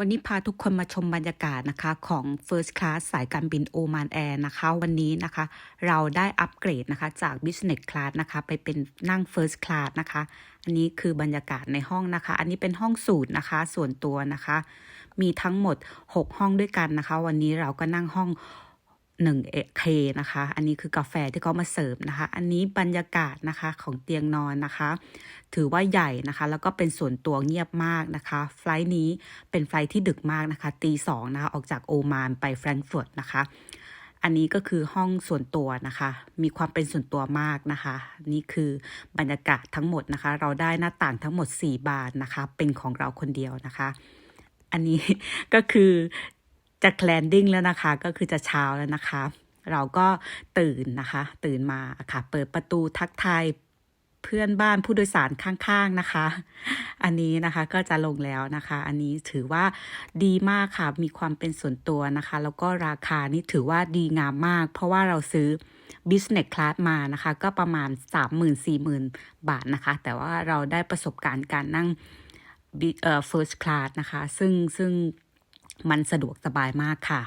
วันนี้พาทุกคนมาชมบรรยากาศนะคะของ First Class สายการบินโอมานแอร์นะคะ วันนี้นะคะ เราได้อัปเกรดนะคะจาก Business Class นะคะ ไปเป็นนั่ง First Class นะคะ อันนี้คือบรรยากาศในห้องนะคะ อันนี้เป็นห้องสูตรนะคะ ส่วนตัวนะคะ มีทั้งหมด 6 ห้องด้วยกันนะคะ วันนี้เราก็นั่งห้อง 1 k นะคะ อันนี้คือกาแฟที่เขามาเสิร์ฟนะคะ อันนี้บรรยากาศนะคะของเตียงนอนนะคะ ถือว่าใหญ่นะคะ แล้วก็เป็นส่วนตัวเงียบมากนะคะ ไฟล์นี้เป็นไฟลท์ที่ดึกมากนะคะตีสองนะคะ ออกจากโอมานไปแฟรงก์เฟิร์ตนะคะ อันนี้ก็คือห้องส่วนตัวนะคะ มีความเป็นส่วนตัวมากนะคะ นี่คือบรรยากาศทั้งหมดนะคะ เราได้หน้าต่างทั้งหมด 4 บานนะคะ เป็นของเราคนเดียวนะคะอันนี้ก็คือ จะแคลนดิ้งแล้วนะคะ ก็คือจะเช้าแล้วนะคะ เราก็ตื่นนะคะ ตื่นมาค่ะ เปิดประตูทักทายเพื่อนบ้านผู้โดยสารข้างๆนะคะ อันนี้นะคะก็จะลงแล้วนะคะ อันนี้ถือว่าดีมากค่ะ มีความเป็นส่วนตัวนะคะ แล้วก็ราคานี่ถือว่าดีงามมาก เพราะว่าเราซื้อ business class มานะคะ ก็ประมาณ 30,000-40,000 บาทนะคะ แต่ว่าเราได้ประสบการณ์การนั่งเอ่อ first class นะคะ ซึ่งซึ่ง มันสะดวกสบายมากค่ะ